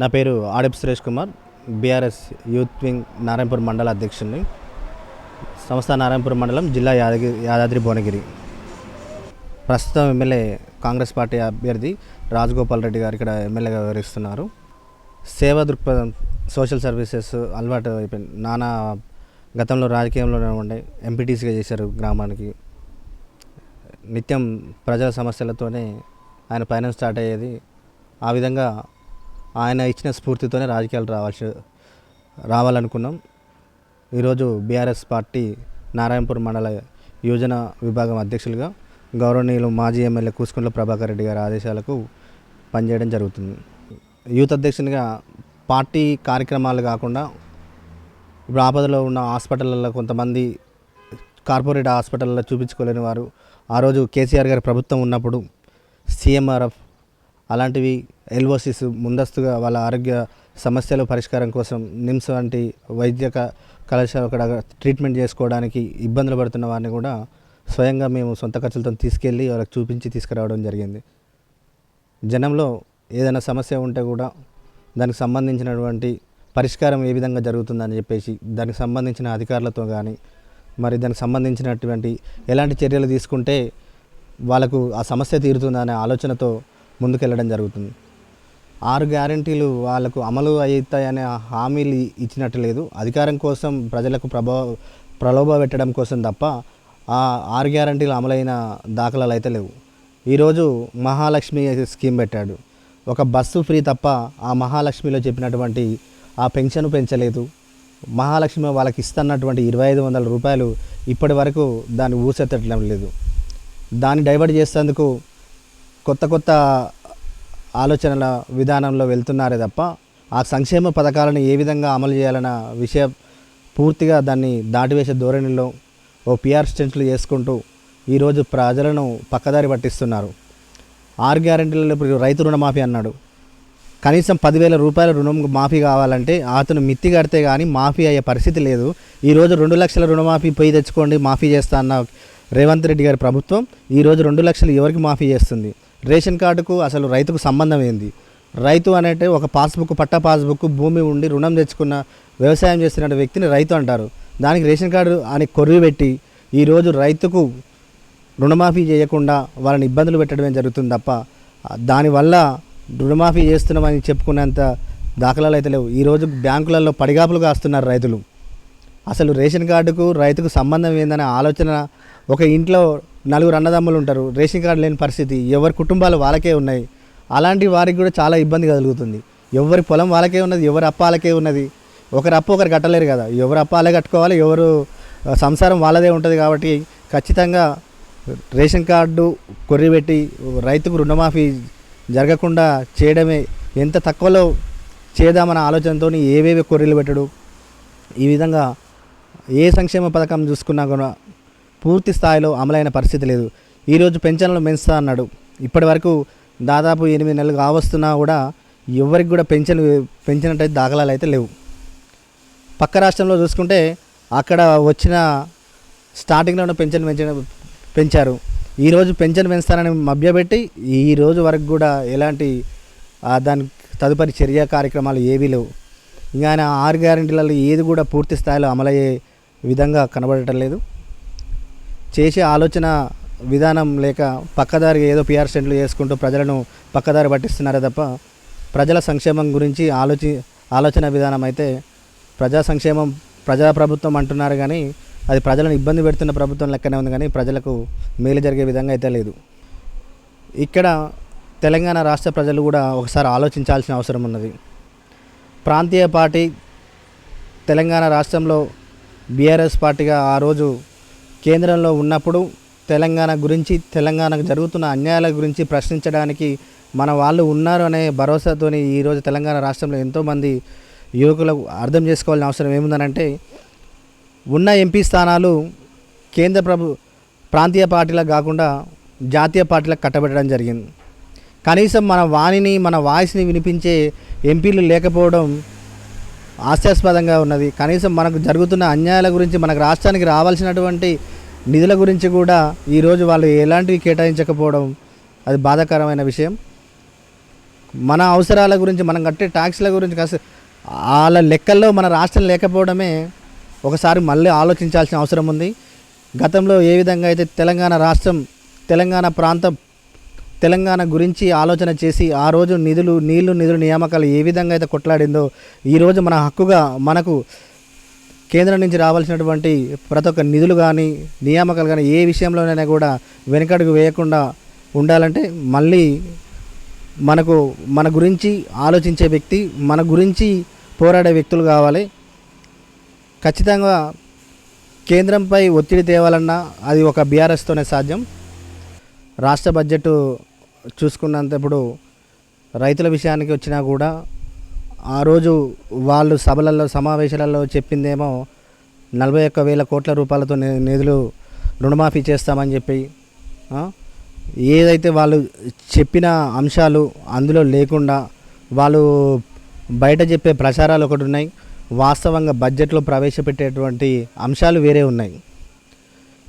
నా పేరు Adep Suresh Kumar BRS youth wing Narayanpur మండల అధ్యక్షుడిని. సంస్థ నారాయణపూర్ మండలం జిల్లా యాదగిరి యాదాద్రి భువనగిరి. ప్రస్తుతం ఎమ్మెల్యే కాంగ్రెస్ పార్టీ అభ్యర్థి రాజగోపాల్ రెడ్డి గారు ఇక్కడ ఎమ్మెల్యేగా వివరిస్తున్నారు సేవా దృక్పథం సోషల్ సర్వీసెస్ అలవాటు అయిపోయింది నానా గతంలో రాజకీయంలోనే ఉండే ఎంపీటీసీగా చేశారు గ్రామానికి. నిత్యం ప్రజల సమస్యలతోనే ఆయన పయనం స్టార్ట్ అయ్యేది. ఆ విధంగా ఆయన ఇచ్చిన స్ఫూర్తితోనే రాజకీయాలు రావాల్సి రావాలనుకున్నాం. ఈరోజు బీఆర్ఎస్ పార్టీ నారాయణపూర్ మండల యోజన విభాగం అధ్యక్షులుగా గౌరవనీయులు మాజీ ఎమ్మెల్యే కూసుకుంట్ల ప్రభాకర్ రెడ్డి గారి ఆదేశాలకు పనిచేయడం జరుగుతుంది. యూత్ అధ్యక్షునిగా పార్టీ కార్యక్రమాలు కాకుండా ఇప్పుడు ఆపదలో ఉన్న హాస్పిటల్లో కొంతమంది కార్పొరేట్ హాస్పిటల్లో చూపించుకోలేని వారు ఆ రోజు కేసీఆర్ గారి ప్రభుత్వం ఉన్నప్పుడు సీఎంఆర్ఎఫ్ అలాంటివి ఎల్ఓసిస్ ముందస్తుగా వాళ్ళ ఆరోగ్య సమస్యల పరిష్కారం కోసం నిమ్స్ వంటి వైద్య కళాశాల అక్కడ ట్రీట్మెంట్ చేసుకోవడానికి ఇబ్బందులు పడుతున్న వారిని కూడా స్వయంగా మేము సొంత ఖర్చులతో తీసుకెళ్ళి వాళ్ళకి చూపించి తీసుకురావడం జరిగింది. జనంలో ఏదైనా సమస్య ఉంటే కూడా దానికి సంబంధించినటువంటి పరిష్కారం ఏ విధంగా జరుగుతుందని చెప్పేసి దానికి సంబంధించిన అధికారులతో కానీ మరి దానికి సంబంధించినటువంటి ఎలాంటి చర్యలు తీసుకుంటే వాళ్ళకు ఆ సమస్య తీరుతుందనే ఆలోచనతో ముందుకెళ్ళడం జరుగుతుంది. ఆరు గ్యారంటీలు వాళ్ళకు అమలు అవుతాయనే హామీలు ఇచ్చినట్టు లేదు. అధికారం కోసం ప్రజలకు ప్రభావ ప్రలోభ పెట్టడం కోసం తప్ప ఆ ఆరు గ్యారంటీలు అమలైన దాఖలాలు అయితే లేవు. ఈరోజు మహాలక్ష్మి స్కీమ్ పెట్టాడు. ఒక బస్సు ఫ్రీ తప్ప ఆ మహాలక్ష్మిలో చెప్పినటువంటి ఆ పెన్షన్ పెంచలేదు. మహాలక్ష్మి వాళ్ళకి ఇస్తున్నటువంటి ఇరవై ఐదు వందల రూపాయలు ఇప్పటి వరకు దాన్ని ఊసెత్తడం లేదు. దాన్ని డైవర్ట్ చేసేందుకు కొత్త కొత్త ఆలోచనల విధానంలో వెళ్తున్నారే తప్ప ఆ సంక్షేమ పథకాలను ఏ విధంగా అమలు చేయాలన్న విషయం పూర్తిగా దాన్ని దాటివేసే ధోరణిలో ఓ పిఆర్ స్టెంట్లు చేసుకుంటూ ఈరోజు ప్రజలను పక్కదారి పట్టిస్తున్నారు. ఆరు గ్యారెంటీలలో ఇప్పుడు రైతు రుణమాఫీ అన్నాడు. కనీసం పదివేల రూపాయల రుణం మాఫీ కావాలంటే అతను మిత్తి కడితే కానీ మాఫీ అయ్యే పరిస్థితి లేదు. ఈరోజు రెండు లక్షల రుణమాఫీ పోయి తెచ్చుకోండి మాఫీ చేస్తా అన్న రేవంత్ రెడ్డి గారి ప్రభుత్వం ఈరోజు రెండు లక్షలు ఎవరికి మాఫీ చేస్తుంది? రేషన్ కార్డుకు అసలు రైతుకు సంబంధం ఏంది? రైతు అనేటే ఒక పాస్బుక్ పట్టా పాస్బుక్ భూమి ఉండి రుణం తెచ్చుకున్న వ్యవసాయం చేస్తున్న వ్యక్తిని రైతు అంటారు. దానికి రేషన్ కార్డు అని కొరివి పెట్టి ఈరోజు రైతుకు రుణమాఫీ చేయకుండా వాళ్ళని ఇబ్బందులు పెట్టడమే జరుగుతుంది తప్ప దానివల్ల రుణమాఫీ చేస్తున్నామని చెప్పుకునేంత దాఖలాలు అయితే లేవు. ఈరోజు బ్యాంకులలో పడిగాపులు కాస్తున్నారు రైతులు. అసలు రేషన్ కార్డుకు రైతుకు సంబంధం ఏందనే ఆలోచన ఒక ఇంట్లో నలుగురు అన్నదమ్ములు ఉంటారు. రేషన్ కార్డు లేని పరిస్థితి. ఎవరి కుటుంబాలు వాళ్ళకే ఉన్నాయి. అలాంటి వారికి కూడా చాలా ఇబ్బంది కలుగుతుంది. ఎవరి పొలం వాళ్ళకే ఉన్నది ఎవరి అప్ప వాళ్ళకే ఉన్నది. ఒకరు అప్పు ఒకరు కట్టలేరు కదా. ఎవరు అప్ప వాళ్ళే కట్టుకోవాలి ఎవరు సంసారం వాళ్ళదే ఉంటుంది కాబట్టి ఖచ్చితంగా రేషన్ కార్డు కొర్రిపెట్టి రైతుకు రుణమాఫీ జరగకుండా చేయడమే. ఎంత తక్కువలో చేద్దామన్న ఆలోచనతో ఏవేవి కొర్రీలు పెట్టడు. ఈ విధంగా ఏ సంక్షేమ పథకం చూసుకున్నా కూడా పూర్తి స్థాయిలో అమలైన పరిస్థితి లేదు. ఈరోజు పెన్షన్లు పెంచుతా అన్నాడు. ఇప్పటి వరకు దాదాపు ఎనిమిది నెలలు కావస్తున్నా కూడా ఎవరికి కూడా పెన్షన్ పెంచినట్టయితే దాఖలాలు అయితే లేవు. పక్క రాష్ట్రంలో చూసుకుంటే అక్కడ వచ్చిన స్టార్టింగ్లోనే పెన్షన్ పెంచిన పెంచారు. ఈరోజు పెన్షన్ పెంచుతానని మభ్యపెట్టి ఈ రోజు వరకు కూడా ఎలాంటి దాని తదుపరి చర్య కార్యక్రమాలు ఏవీ లేవు. ఇంకా ఆయన ఆరు గ్యారెంటీలలో ఏది కూడా పూర్తి స్థాయిలో అమలయ్యే విధంగా కనబడటం లేదు. చేసే ఆలోచన విధానం లేక పక్కదారి ఏదో పిఆర్ స్టెంట్లు చేసుకుంటూ ప్రజలను పక్కదారి పట్టిస్తున్నారే తప్ప ప్రజల సంక్షేమం గురించి ఆలోచి ఆలోచన విధానం అయితే ప్రజా సంక్షేమం ప్రజా ప్రభుత్వం అంటున్నారు కానీ అది ప్రజలను ఇబ్బంది పెడుతున్న ప్రభుత్వం లెక్కనే ఉంది కానీ ప్రజలకు మేలు జరిగే విధంగా అయితే లేదు. ఇక్కడ తెలంగాణ రాష్ట్ర ప్రజలు కూడా ఒకసారి ఆలోచించాల్సిన అవసరం ఉన్నది. ప్రాంతీయ పార్టీ తెలంగాణ రాష్ట్రంలో బీఆర్ఎస్ పార్టీగా ఆ రోజు కేంద్రంలో ఉన్నప్పుడు తెలంగాణ గురించి తెలంగాణకు జరుగుతున్న అన్యాయాల గురించి ప్రశ్నించడానికి మన వాళ్ళు ఉన్నారు అనే భరోసాతోని ఈరోజు తెలంగాణ రాష్ట్రంలో ఎంతోమంది యువకులకు అర్థం చేసుకోవాల్సిన అవసరం ఏముందనంటే ఉన్న ఎంపీ స్థానాలు కేంద్ర ప్రభు ప్రాంతీయ పార్టీలకు కాకుండా జాతీయ పార్టీలకు కట్టబెట్టడం జరిగింది. కనీసం మన వాణిని మన వాయిస్ని వినిపించే ఎంపీలు లేకపోవడం హాస్యాస్పదంగా ఉన్నది. కనీసం మనకు జరుగుతున్న అన్యాయాల గురించి మనకు రాష్ట్రానికి రావాల్సినటువంటి నిధుల గురించి కూడా ఈరోజు వాళ్ళు ఎలాంటివి కేటాయించకపోవడం అది బాధాకరమైన విషయం. మన అవసరాల గురించి మనం కట్టే ట్యాక్స్ల గురించి కాస్త వాళ్ళ లెక్కల్లో మన రాష్ట్రం లేకపోవడమే ఒకసారి మళ్ళీ ఆలోచించాల్సిన అవసరం ఉంది. గతంలో ఏ విధంగా అయితే తెలంగాణ రాష్ట్రం తెలంగాణ ప్రాంతం తెలంగాణ గురించి ఆలోచన చేసి ఆ రోజు నిధులు నీళ్ళు నిధులు నియామకాలు ఏ విధంగా అయితే కొట్లాడిందో ఈరోజు మన హక్కుగా మనకు కేంద్రం నుంచి రావాల్సినటువంటి ప్రతి ఒక్క నిధులు కానీ నియామకాలు కానీ ఏ విషయంలోనైనా కూడా వెనకడుగు వేయకుండా ఉండాలంటే మళ్ళీ మనకు మన గురించి ఆలోచించే వ్యక్తి మన గురించి పోరాడే వ్యక్తులు కావాలి. ఖచ్చితంగా కేంద్రంపై ఒత్తిడి తేవాలన్నా అది ఒక బీఆర్ఎస్తోనే సాధ్యం. రాష్ట్ర బడ్జెట్ చూసుకున్నంతప్పుడు రైతుల విషయానికి వచ్చినా కూడా ఆ రోజు వాళ్ళు సభలలో సమావేశాలలో చెప్పిందేమో నలభై ఒక్క వేల కోట్ల రూపాయలతో నిధులు రుణమాఫీ చేస్తామని చెప్పి ఏదైతే వాళ్ళు చెప్పిన అంశాలు అందులో లేకుండా వాళ్ళు బయట చెప్పే ప్రచారాలు ఒకటి ఉన్నాయి. వాస్తవంగా బడ్జెట్లో ప్రవేశపెట్టేటువంటి అంశాలు వేరే ఉన్నాయి.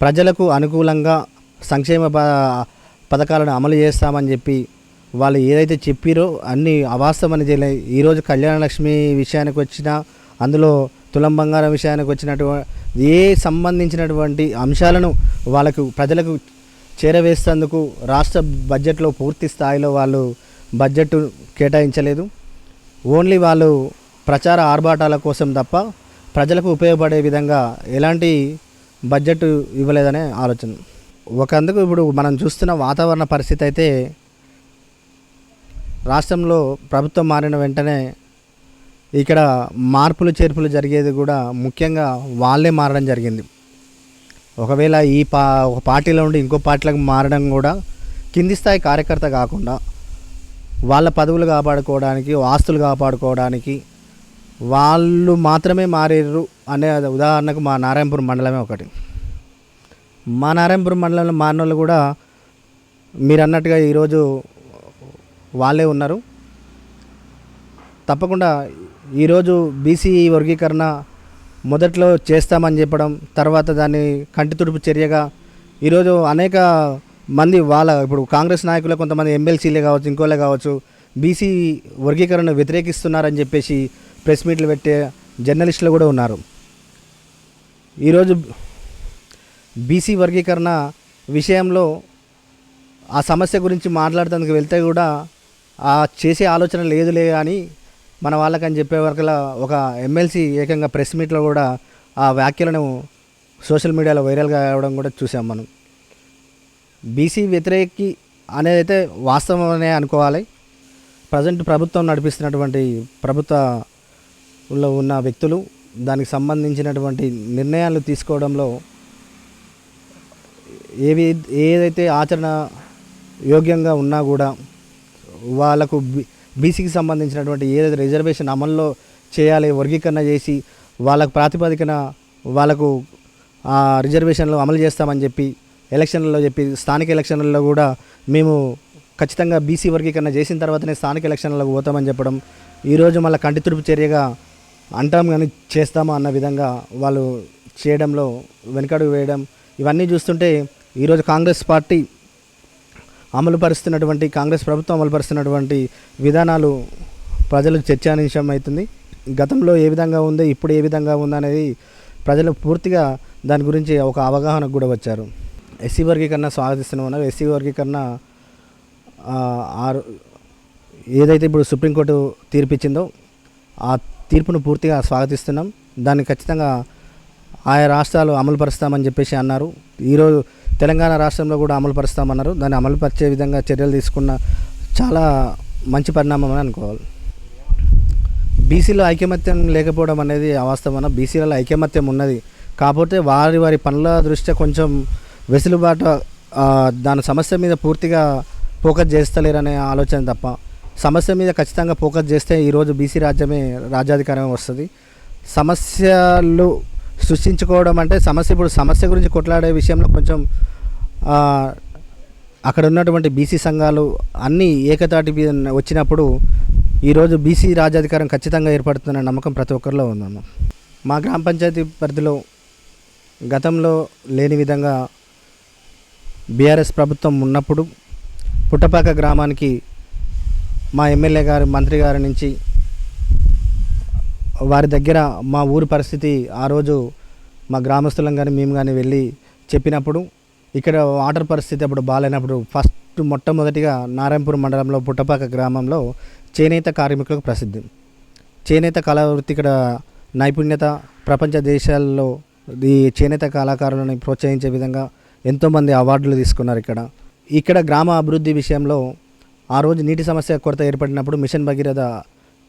ప్రజలకు అనుకూలంగా సంక్షేమ ప- పథకాలను అమలు చేస్తామని చెప్పి వాళ్ళు ఏదైతే చెప్పిరో అన్ని అవాస్తవమని చేయలేదు ఈరోజు కళ్యాణలక్ష్మి విషయానికి వచ్చినా అందులో తులం బంగారం విషయానికి వచ్చినటువంటి ఏ సంబంధించినటువంటి అంశాలను వాళ్ళకు ప్రజలకు చేరవేసేందుకు రాష్ట్ర బడ్జెట్లో పూర్తి స్థాయిలో వాళ్ళు బడ్జెట్ కేటాయించలేదు. ఓన్లీ వాళ్ళు ప్రచార ఆర్భాటాల కోసం తప్ప ప్రజలకు ఉపయోగపడే విధంగా ఎలాంటి బడ్జెట్ ఇవ్వలేదనే ఆలోచన. ఒకందుకు ఇప్పుడు మనం చూస్తున్న వాతావరణ పరిస్థితి అయితే రాష్ట్రంలో ప్రభుత్వం మారిన వెంటనే ఇక్కడ మార్పులు చేర్పులు జరిగేది కూడా ముఖ్యంగా వాళ్ళే మారడం జరిగింది. ఒకవేళ ఈ పా ఒక పార్టీలో ఉండి ఇంకో పార్టీలకు మారడం కూడా కింది స్థాయి కార్యకర్త కాకుండా వాళ్ళ పదవులు కాపాడుకోవడానికి ఆస్తులు కాపాడుకోవడానికి వాళ్ళు మాత్రమే మారేరు అనే ఉదాహరణకు మా నారాయణపురం మండలమే ఒకటి. మా నారాయణపురం మండలంలో మారినోళ్ళు కూడా మీరు అన్నట్టుగా ఈరోజు వాళ్ళే ఉన్నారు. తప్పకుండా ఈరోజు బీసీ వర్గీకరణ మొదట్లో చేస్తామని చెప్పడం తర్వాత దాన్ని కంటి తుడుపు చర్యగా ఈరోజు అనేక మంది వాళ్ళ ఇప్పుడు కాంగ్రెస్ నాయకులు కొంతమంది ఎమ్మెల్సీలే కావచ్చు ఇంకోలే కావచ్చు బీసీ వర్గీకరణ వ్యతిరేకిస్తున్నారని చెప్పేసి ప్రెస్ మీట్లు పెట్టే జర్నలిస్టులు కూడా ఉన్నారు. ఈరోజు బీసీ వర్గీకరణ విషయంలో ఆ సమస్య గురించి మాట్లాడటానికి వెళ్తే కూడా ఆ చేసే ఆలోచన లేదులే కానీ మన వాళ్ళకని చెప్పే వరకులా ఒక ఎమ్మెల్సీ ఏకంగా ప్రెస్ మీట్లో కూడా ఆ వ్యాఖ్యలను సోషల్ మీడియాలో వైరల్గా అవడం కూడా చూసాం మనం. బీసీ వ్యతిరేకి అనేది అయితే వాస్తవమనే అనుకోవాలి. ప్రజెంట్ ప్రభుత్వం నడిపిస్తున్నటువంటి ప్రభుత్వంలో ఉన్న వ్యక్తులు దానికి సంబంధించినటువంటి నిర్ణయాలు తీసుకోవడంలో ఏవి ఏదైతే ఆచరణ యోగ్యంగా ఉన్నా కూడా వాళ్ళకు బీ బీసీకి సంబంధించినటువంటి ఏదైతే రిజర్వేషన్ అమల్లో చేయాలి వర్గీకరణ చేసి వాళ్ళకు ప్రాతిపదికన వాళ్ళకు ఆ రిజర్వేషన్లు అమలు చేస్తామని చెప్పి ఎలక్షన్లలో చెప్పి స్థానిక ఎలక్షన్లలో కూడా మేము ఖచ్చితంగా బీసీ వర్గీకరణ చేసిన తర్వాతనే స్థానిక ఎలక్షన్లకు పోతామని చెప్పడం ఈరోజు మళ్ళీ కంటి తుడుపు చర్యగా అంటాం కానీ చేస్తామా అన్న విధంగా వాళ్ళు చేయడంలో వెనుకడుగు వేయడం ఇవన్నీ చూస్తుంటే ఈరోజు కాంగ్రెస్ పార్టీ అమలు పరుస్తున్నటువంటి కాంగ్రెస్ ప్రభుత్వం అమలు పరుస్తున్నటువంటి విధానాలు ప్రజలకు చర్చానీశం అవుతుంది గతంలో ఏ విధంగా ఉంది ఇప్పుడు ఏ విధంగా ఉంది అనేది ప్రజలు పూర్తిగా దాని గురించి ఒక అవగాహనకు కూడా వచ్చారు. ఎస్సీ వర్గీకరణ స్వాగతిస్తున్నామన్నారు. ఎస్సీ వర్గీకరణ ఆరు ఏదైతే ఇప్పుడు సుప్రీంకోర్టు తీర్పిచ్చిందో ఆ తీర్పును పూర్తిగా స్వాగతిస్తున్నాం. దాన్ని ఖచ్చితంగా ఆయా రాష్ట్రాలు అమలు పరుస్తామని చెప్పేసి అన్నారు. ఈరోజు తెలంగాణ రాష్ట్రంలో కూడా అమలు పరుస్తామన్నారు దాన్ని అమలు పరిచే విధంగా చర్యలు తీసుకున్న చాలా మంచి పరిణామం అని అనుకోవాలి. బీసీలో ఐకమత్యం లేకపోవడం అనేది అవాస్తవన బీసీలలో ఐకమత్యం ఉన్నది. కాకపోతే వారి వారి పనుల దృష్ట్యా కొంచెం వెసులుబాటు దాని సమస్య మీద పూర్తిగా ఫోకస్ చేస్తలేరనే ఆలోచన తప్ప సమస్య మీద ఖచ్చితంగా ఫోకస్ చేస్తే ఈరోజు బీసీ రాజ్యమే రాజ్యాధికారం వస్తుంది. సమస్యలు సృష్టించుకోవడం అంటే సమస్య ఇప్పుడు సమస్య గురించి కొట్లాడే విషయంలో కొంచెం అక్కడ ఉన్నటువంటి బీసీ సంఘాలు అన్నీ ఏకతాటి వచ్చినప్పుడు ఈరోజు బీసీ రాజ్యాధికారం ఖచ్చితంగా ఏర్పడుతున్న నమ్మకం ప్రతి ఒక్కరిలో ఉందన్న మా గ్రామ పంచాయతీ పరిధిలో గతంలో లేని విధంగా బీఆర్ఎస్ ప్రభుత్వం ఉన్నప్పుడు పుట్టపాక గ్రామానికి మా ఎమ్మెల్యే గారు మంత్రి గారి నుంచి వారి దగ్గర మా ఊరి పరిస్థితి ఆ రోజు మా గ్రామస్తులం కానీ మేము కానీ వెళ్ళి చెప్పినప్పుడు ఇక్కడ వాటర్ పరిస్థితి అప్పుడు బాగాలేనప్పుడు ఫస్ట్ మొట్టమొదటిగా నారాయణపూర్ మండలంలో పుట్టపాక గ్రామంలో చేనేత కార్మికులకు ప్రసిద్ధి. చేనేత కళావృత్తి ఇక్కడ నైపుణ్యత ప్రపంచ దేశాల్లో ఈ చేనేత కళాకారులను ప్రోత్సహించే విధంగా ఎంతోమంది అవార్డులు తీసుకున్నారు ఇక్కడ. ఇక్కడ గ్రామ అభివృద్ధి విషయంలో ఆ రోజు నీటి సమస్య కొరత ఏర్పడినప్పుడు మిషన్ భగీరథ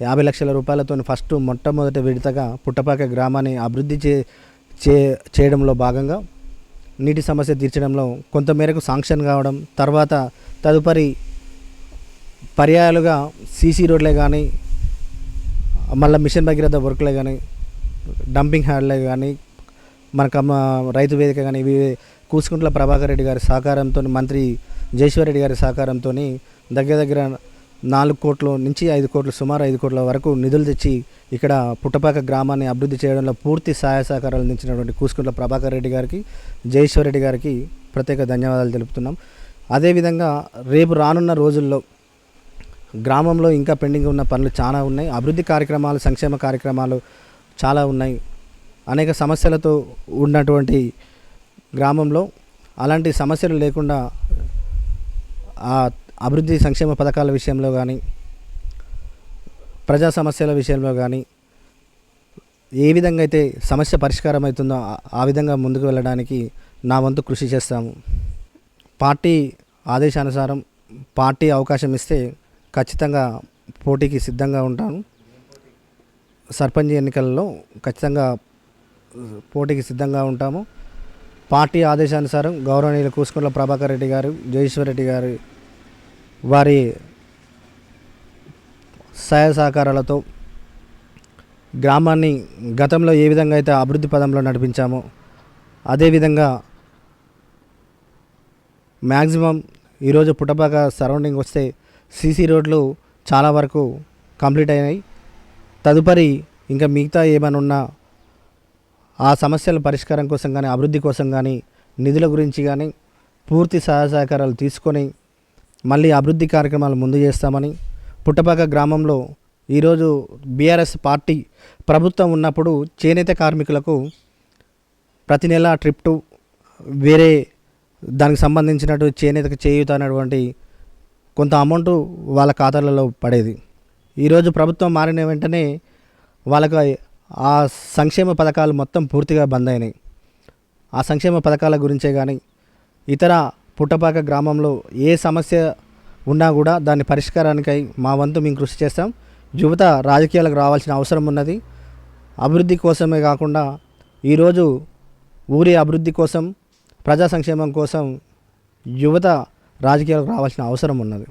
యాభై లక్షల రూపాయలతో ఫస్ట్ మొట్టమొదటి విడతగా పుట్టపాక గ్రామాన్ని అభివృద్ధి చే చే చేయడంలో భాగంగా నీటి సమస్య తీర్చడంలో కొంతమేరకు శాంక్షన్ కావడం తర్వాత తదుపరి పర్యాయాలుగా సీసీ రోడ్లే కానీ మళ్ళీ మిషన్ భగీరథ వర్క్లే కానీ డంపింగ్ హ్యాడ్లే కానీ మనకు కమ్మ రైతు వేదిక కానీ ఇవి కూసుకుంట్ల ప్రభాకర్ రెడ్డి గారి సహకారంతో మంత్రి జయేశ్వర్ రెడ్డి గారి సహకారంతో దగ్గర దగ్గర నాలుగు కోట్ల నుంచి ఐదు కోట్ల సుమారు ఐదు కోట్ల వరకు నిధులు తెచ్చి ఇక్కడ పుట్టపాక గ్రామాన్ని అభివృద్ధి చేయడంలో పూర్తి సహాయ సహకారాలు అందించినటువంటి కూసుకుంట్ల ప్రభాకర్ రెడ్డి గారికి జయేశ్వర్ రెడ్డి గారికి ప్రత్యేక ధన్యవాదాలు తెలుపుతున్నాం. అదేవిధంగా రేపు రానున్న రోజుల్లో గ్రామంలో ఇంకా పెండింగ్ ఉన్న పనులు చాలా ఉన్నాయి. అభివృద్ధి కార్యక్రమాలు సంక్షేమ కార్యక్రమాలు చాలా ఉన్నాయి. అనేక సమస్యలతో ఉన్నటువంటి గ్రామంలో అలాంటి సమస్యలు లేకుండా ఆ అభివృద్ధి సంక్షేమ పథకాల విషయంలో కానీ ప్రజా సమస్యల విషయంలో కానీ ఏ విధంగా అయితే సమస్య పరిష్కారం అవుతుందో ఆ- విధంగా ముందుకు వెళ్ళడానికి నా వంతు కృషి చేస్తాము. పార్టీ ఆదేశానుసారం పార్టీ అవకాశం ఇస్తే ఖచ్చితంగా పోటీకి సిద్ధంగా ఉంటాను. సర్పంచ్ ఎన్నికల్లో ఖచ్చితంగా పోటీకి సిద్ధంగా ఉంటాము. పార్టీ ఆదేశానుసారం గౌరవనీయులు కూసుకుంట్ల ప్రభాకర్ రెడ్డి గారు జయేశ్వర్ రెడ్డి గారు వారి సహాయ సహకారాలతో గ్రామాన్ని గతంలో ఏ విధంగా అయితే అభివృద్ధి పదంలో నడిపించామో అదేవిధంగా మ్యాక్సిమం ఈరోజు పుట్టపాక సరౌండింగ్ వస్తే సీసీ రోడ్లు చాలా వరకు కంప్లీట్ అయినాయి. తదుపరి ఇంకా మిగతా ఏమైనా ఉన్నా ఆ సమస్యల పరిష్కారం కోసం కానీ అభివృద్ధి కోసం కానీ నిధుల గురించి కానీ పూర్తి సహాయ సహకారాలు తీసుకొని మళ్ళీ అభివృద్ధి కార్యక్రమాలు ముందు చేస్తామని పుట్టపాక గ్రామంలో ఈరోజు బీఆర్ఎస్ పార్టీ ప్రభుత్వం ఉన్నప్పుడు చేనేత కార్మికులకు ప్రతి నెల ట్రిప్ టు వేరే దానికి సంబంధించినట్టు చేనేతకు చేయూత అనేటువంటి కొంత అమౌంట్ వాళ్ళ ఖాతాలలో పడేది. ఈరోజు ప్రభుత్వం మారిన వెంటనే వాళ్ళకు ఆ సంక్షేమ పథకాలు మొత్తం పూర్తిగా బంద్ అయినాయి. ఆ సంక్షేమ పథకాల గురించే కానీ ఇతర పుట్టపాక గ్రామంలో ఏ సమస్య ఉన్నా కూడా దాని పరిష్కారానికై మా వంతు మేము కృషి చేస్తాం. యువత రాజకీయాలకు రావాల్సిన అవసరం ఉన్నది. అభివృద్ధి కోసమే కాకుండా ఈరోజు ఊరి అభివృద్ధి కోసం ప్రజా సంక్షేమం కోసం యువత రాజకీయాలకు రావాల్సిన అవసరం ఉన్నది.